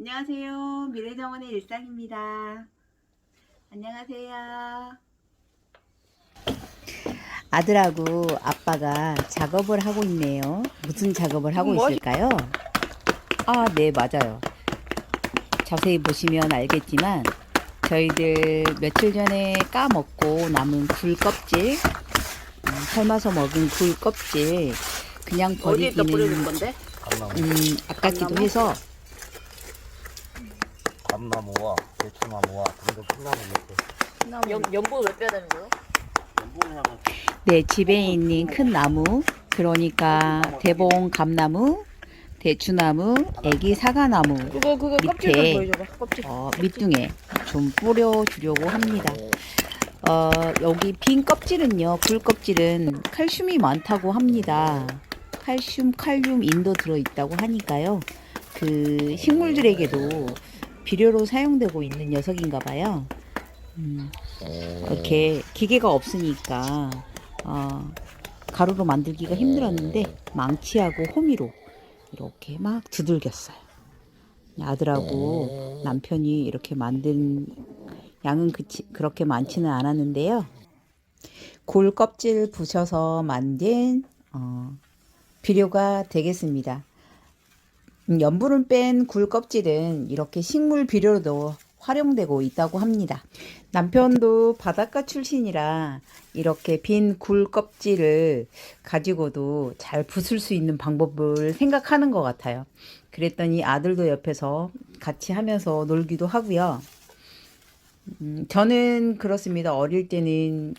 안녕하세요. 미래정원의 일상입니다. 안녕하세요. 아들하고 아빠가 작업을 하고 있네요. 무슨 작업을 하고 뭐 있을까요? 아, 네, 맞아요. 자세히 보시면 알겠지만 저희들 며칠 전에 까먹고 남은 굴 껍질, 음, 삶아서 먹은 굴 껍질 그냥 버리기는 건데? 음, 아깝기도? 해서 감나무와 대추나무와 등등 큰 나무 이렇게 연, 연보 왜 빼야 되는 거요? 연분향을 네, 집에 있는 큰 나무, 그러니까 대봉 감나무, 대추나무, 애기 사과나무 그거 그거 밑에 껍질 좀 보여줘봐. 껍질. 어, 밑둥에 좀 뿌려주려고 합니다. 어, 여기 빈 껍질은요, 굴 껍질은 칼슘이 많다고 합니다. 칼슘, 칼륨, 인도 들어있다고 하니까요. 그 식물들에게도 비료로 사용되고 있는 녀석인가 봐요. 음, 이렇게 기계가 없으니까 어, 가루로 만들기가 힘들었는데 망치하고 호미로 이렇게 막 두들겼어요. 아들하고 남편이 이렇게 만든 양은 그치, 그렇게 많지는 않았는데요. 골 껍질 부셔서 만든 어, 비료가 되겠습니다. 음, 염분을 뺀 굴 껍질은 이렇게 식물 비료로도 활용되고 있다고 합니다. 남편도 바닷가 출신이라 이렇게 빈 굴 껍질을 가지고도 잘 부술 수 있는 방법을 생각하는 것 같아요. 그랬더니 아들도 옆에서 같이 하면서 놀기도 하고요. 음, 저는 그렇습니다. 어릴 때는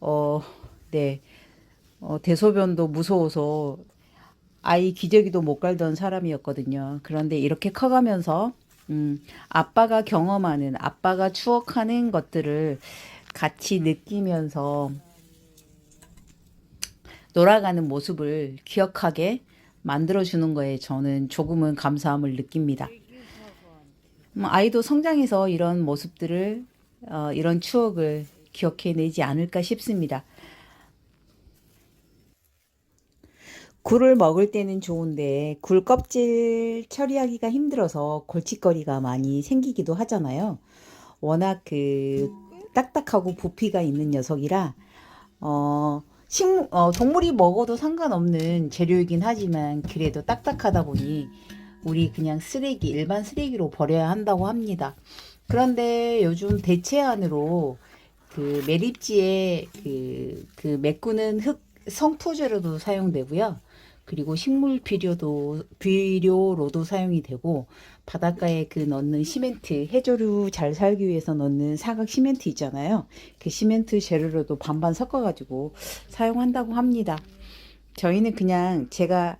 어, 네, 어, 대소변도 무서워서 아이 기저귀도 못 갈던 사람이었거든요. 그런데 이렇게 커가면서 음, 아빠가 경험하는, 아빠가 추억하는 것들을 같이 느끼면서 놀아가는 모습을 기억하게 만들어주는 거에 저는 조금은 감사함을 느낍니다. 음, 아이도 성장해서 이런 모습들을, 어, 이런 추억을 기억해내지 않을까 싶습니다. 굴을 먹을 때는 좋은데 굴 껍질 처리하기가 힘들어서 골칫거리가 많이 생기기도 하잖아요. 워낙 그 딱딱하고 부피가 있는 녀석이라 어, 식, 어, 동물이 먹어도 상관없는 재료이긴 하지만 그래도 딱딱하다 보니 우리 그냥 쓰레기 일반 쓰레기로 버려야 한다고 합니다. 그런데 요즘 대체안으로 그 매립지에 그, 그 메꾸는 흙 성토제로도 사용되고요. 그리고 식물 비료도 비료로도 사용이 되고 바닷가에 그 넣는 시멘트 해조류 잘 살기 위해서 넣는 사각 시멘트 있잖아요. 그 시멘트 재료로도 반반 섞어 가지고 사용한다고 합니다. 저희는 그냥 제가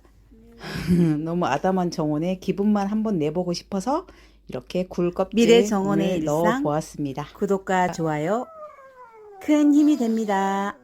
너무 아담한 정원에 기분만 한번 내보고 싶어서 이렇게 굴껍질 미래 정원의 넣어? 보았습니다. 구독과 좋아요 큰 힘이 됩니다.